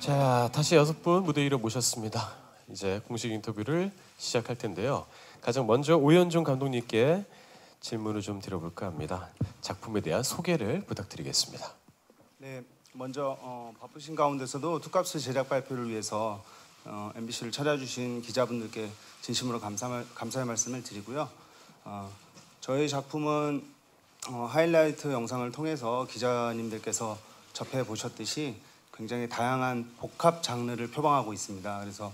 자, 다시 여섯 분 무대 위로 모셨습니다. 이제 공식 인터뷰를 시작할 텐데요. 가장 먼저 오연중 감독님께 질문을 좀 드려볼까 합니다. 작품에 대한 소개를 부탁드리겠습니다. 네, 먼저 어, 바쁘신 가운데서도 투캅스 제작 발표를 위해서 어, MBC를 찾아주신 기자분들께 진심으로 감사, 감사의 말씀을 드리고요. 어, 저희 작품은 어, 하이라이트 영상을 통해서 기자님들께서 접해 보셨듯이 굉장히 다양한 복합 장르를 표방하고 있습니다. 그래서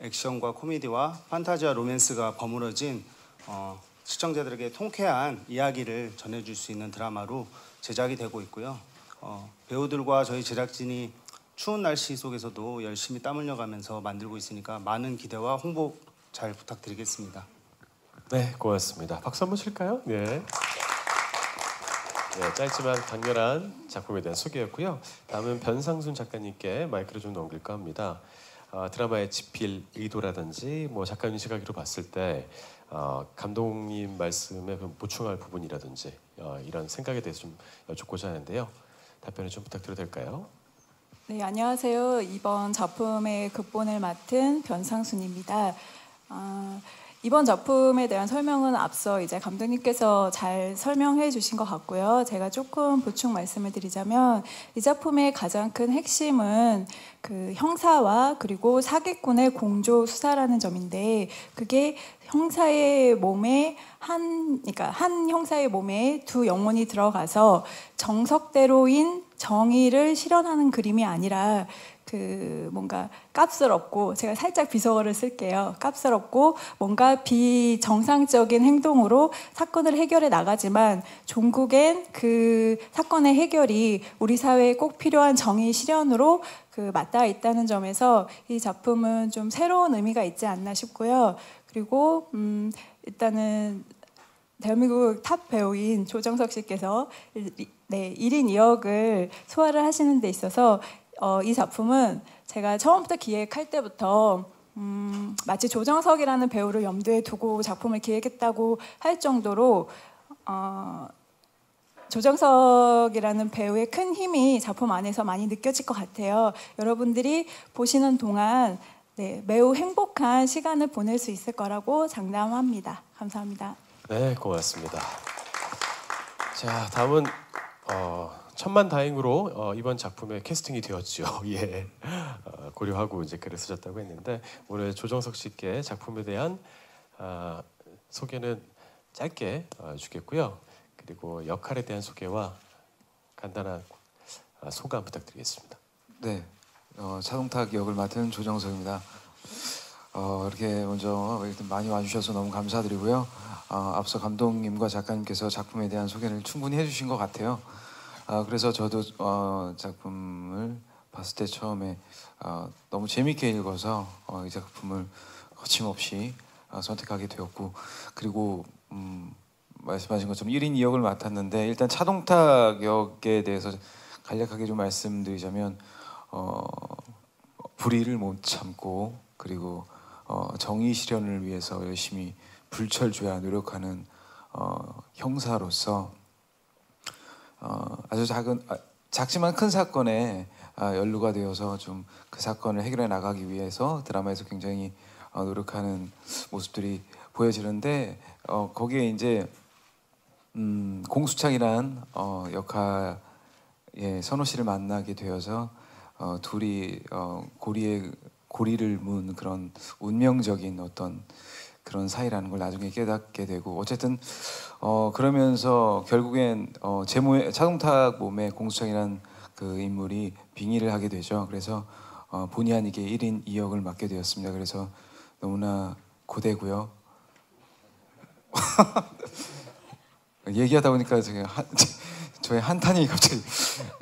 액션과 코미디와 판타지와 로맨스가 버무러진 어, 시청자들에게 통쾌한 이야기를 전해줄 수 있는 드라마로 제작이 되고 있고요. 어, 배우들과 저희 제작진이 추운 날씨 속에서도 열심히 땀 흘려가면서 만들고 있으니까 많은 기대와 홍보 잘 부탁드리겠습니다. 네, 고맙습니다. 박수 한번 칠까요? 네. 네, 짧지만 강렬한 작품에 대한 소개였고요. 다음은 변상순 작가님께 마이크를 좀 넘길까 합니다. 어, 드라마의 집필 의도라든지 뭐 작가님 시각으로 봤을 때 어, 감독님 말씀에 보충할 부분이라든지 어, 이런 생각에 대해서 좀 여쭙고자 하는데요. 답변을 좀 부탁드려도 될까요? 네, 안녕하세요. 이번 작품의 극본을 맡은 변상순입니다. 아, 이번 작품에 대한 설명은 앞서 이제 감독님께서 잘 설명해 주신 것 같고요. 제가 조금 보충 말씀을 드리자면 이 작품의 가장 큰 핵심은 그 형사와 그리고 사기꾼의 공조 수사라는 점인데 그게 형사의 몸에 한 그러니까 한 형사의 몸에 두 영혼이 들어가서 정석대로인 정의를 실현하는 그림이 아니라 그 뭔가 깝스럽고 제가 살짝 비속어를 쓸게요. 깝스럽고 뭔가 비정상적인 행동으로 사건을 해결해 나가지만 종국엔 그 사건의 해결이 우리 사회에 꼭 필요한 정의 실현으로 그 맞닿아 있다는 점에서 이 작품은 좀 새로운 의미가 있지 않나 싶고요. 그리고 음 일단은 대한민국 탑 배우인 조정석 씨께서 네, 1인 2역을 소화를 하시는 데 있어서 어, 이 작품은 제가 처음부터 기획할 때부터 음, 마치 조정석이라는 배우를 염두에 두고 작품을 기획했다고 할 정도로 어, 조정석이라는 배우의 큰 힘이 작품 안에서 많이 느껴질 것 같아요. 여러분들이 보시는 동안 네, 매우 행복한 시간을 보낼 수 있을 거라고 장담합니다. 감사합니다. 네, 고맙습니다. 자, 다음은 어, 천만 다행으로 어, 이번 작품에 캐스팅이 되었죠. 예, 어, 고려하고 이제 글을 쓰셨다고 했는데 오늘 조정석 씨께 작품에 대한 어, 소개는 짧게 어, 주겠고요. 그리고 역할에 대한 소개와 간단한 어, 소감 부탁드리겠습니다. 네, 어, 자동탁 역을 맡은 조정석입니다. 어, 이렇게 먼저 많이 와주셔서 너무 감사드리고요. 어, 앞서 감독님과 작가님께서 작품에 대한 소개를 충분히 해주신 것 같아요. 어, 그래서 저도 어, 작품을 봤을 때 처음에 어, 너무 재밌게 읽어서 어, 이 작품을 거침없이 어, 선택하게 되었고 그리고 음, 말씀하신 것처럼 1인 2역을 맡았는데 일단 차동탁 역에 대해서 간략하게 좀 말씀드리자면 어, 불의를 못 참고 그리고 어, 정의 실현을 위해서 열심히 불철주야 노력하는 어, 형사로서 어, 아주 작은 아, 작지만 큰 사건에 아, 연루가 되어서 좀 그 사건을 해결해 나가기 위해서 드라마에서 굉장히 어, 노력하는 모습들이 보여지는데 어, 거기에 이제 음, 공수창이란 어, 역할의 선호 씨를 만나게 되어서 어, 둘이 어, 고리에 고리를 문 그런 운명적인 어떤 그런 사이라는 걸 나중에 깨닫게 되고 어쨌든 어 그러면서 결국엔 어 제모의 차동탁 몸에 공수창이라는 그 인물이 빙의를 하게 되죠. 그래서 어 본의 아니게 1인 2역을 맡게 되었습니다. 그래서 너무나 고되고요. 얘기하다 보니까 제가 한, 저의 한탄이 갑자기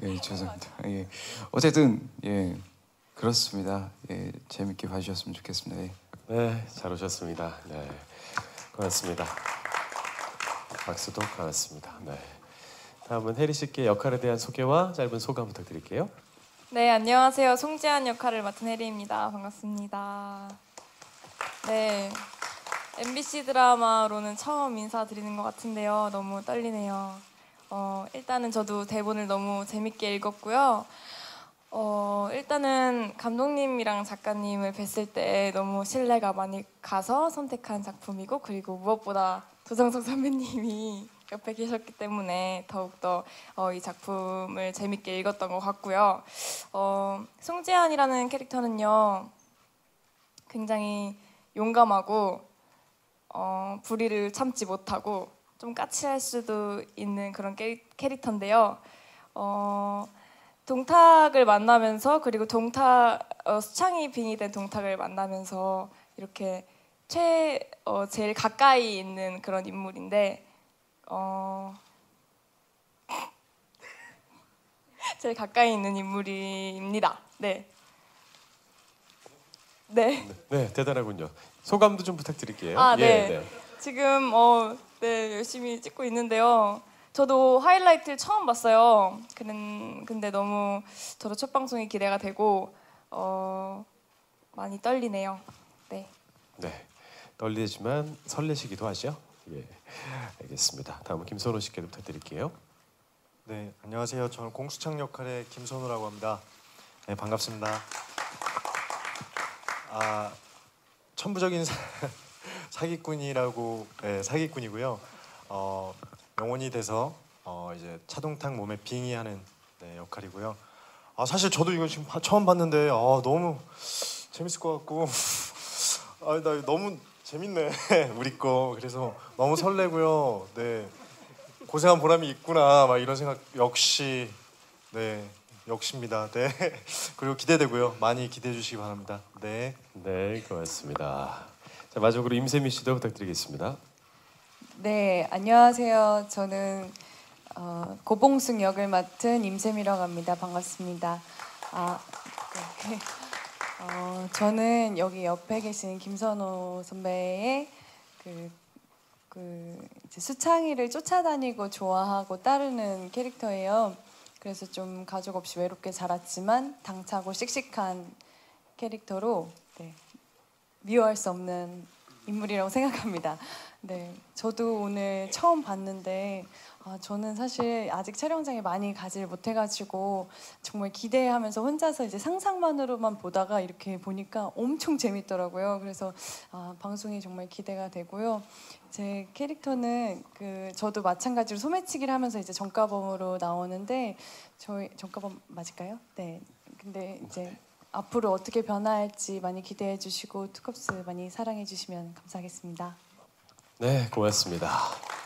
예, 죄송합니다. 예. 어쨌든 예 그렇습니다. 예, 재밌게 봐주셨으면 좋겠습니다. 예. 네, 잘 오셨습니다. 네, 고맙습니다. 박수도 고맙습니다. 네. 다음은 혜리 씨께 역할에 대한 소개와 짧은 소감 부탁드릴게요. 네, 안녕하세요. 송지한 역할을 맡은 혜리입니다. 반갑습니다. 네, MBC 드라마로는 처음 인사드리는 것 같은데요. 너무 떨리네요. 어, 일단은 저도 대본을 너무 재밌게 읽었고요. 어, 일단은 감독님이랑 작가님을 뵀을 때 너무 신뢰가 많이 가서 선택한 작품이고 그리고 무엇보다 조정석 선배님이 옆에 계셨기 때문에 더욱더 어, 이 작품을 재밌게 읽었던 것 같고요. 어, 송지안이라는 캐릭터는요 굉장히 용감하고 어, 불의를 참지 못하고 좀 까칠할 수도 있는 그런 캐- 캐릭터인데요. 어, 동탁을 만나면서 그리고 동탁 어, 수창이 빙의된 동탁을 만나면서 이렇게 최 어, 제일 가까이 있는 그런 인물인데 어, 제일 가까이 있는 인물입니다. 네. 네. 네, 대단하군요. 소감도 좀 부탁드릴게요. 아, 예, 네. 지금 어, 네, 열심히 찍고 있는데요. 저도 하이라이트를 처음 봤어요. 그는 근데 너무 저도 첫 방송이 기대가 되고 어, 많이 떨리네요. 네. 네. 떨리지만 설레시기도 하죠. 예. 알겠습니다. 다음은 김선호 씨께도 부탁드릴게요. 네, 안녕하세요. 저는 공수창 역할의 김선우라고 합니다. 네, 반갑습니다. 아, 천부적인 사, 사기꾼이라고 네, 사기꾼이고요. 어, 영혼이 돼서 어, 이제 차동탁 몸에 빙의하는 네, 역할이고요. 아, 사실 저도 이거 지금 바- 처음 봤는데 아, 너무 재밌을 것 같고 아, 나 너무 재밌네 우리 거 그래서 너무 설레고요. 네. 고생한 보람이 있구나 막 이런 생각 역시 네 역시입니다 네 그리고 기대되고요 많이 기대해 주시기 바랍니다 네 네, 고맙습니다. 자, 마지막으로 임세미 씨도 부탁드리겠습니다. 네, 안녕하세요. 저는 어, 고봉숙 역을 맡은 임세미라고 합니다. 반갑습니다. 아, 네. 어, 저는 여기 옆에 계신 김선호 선배의 그, 그 수창이를 쫓아다니고 좋아하고 따르는 캐릭터예요. 그래서 좀 가족 없이 외롭게 자랐지만 당차고 씩씩한 캐릭터로 네, 미워할 수 없는 인물이라고 생각합니다. 네, 저도 오늘 처음 봤는데 아, 저는 사실 아직 촬영장에 많이 가질 못해가지고 정말 기대하면서 혼자서 이제 상상만으로만 보다가 이렇게 보니까 엄청 재밌더라고요. 그래서 아, 방송이 정말 기대가 되고요. 제 캐릭터는 그 저도 마찬가지로 소매치기를 하면서 이제 정가범으로 나오는데 저희 정가범 맞을까요? 네. 근데 이제 앞으로 어떻게 변화할지 많이 기대해 주시고 투컵스 많이 사랑해 주시면 감사하겠습니다. 네, 고맙습니다.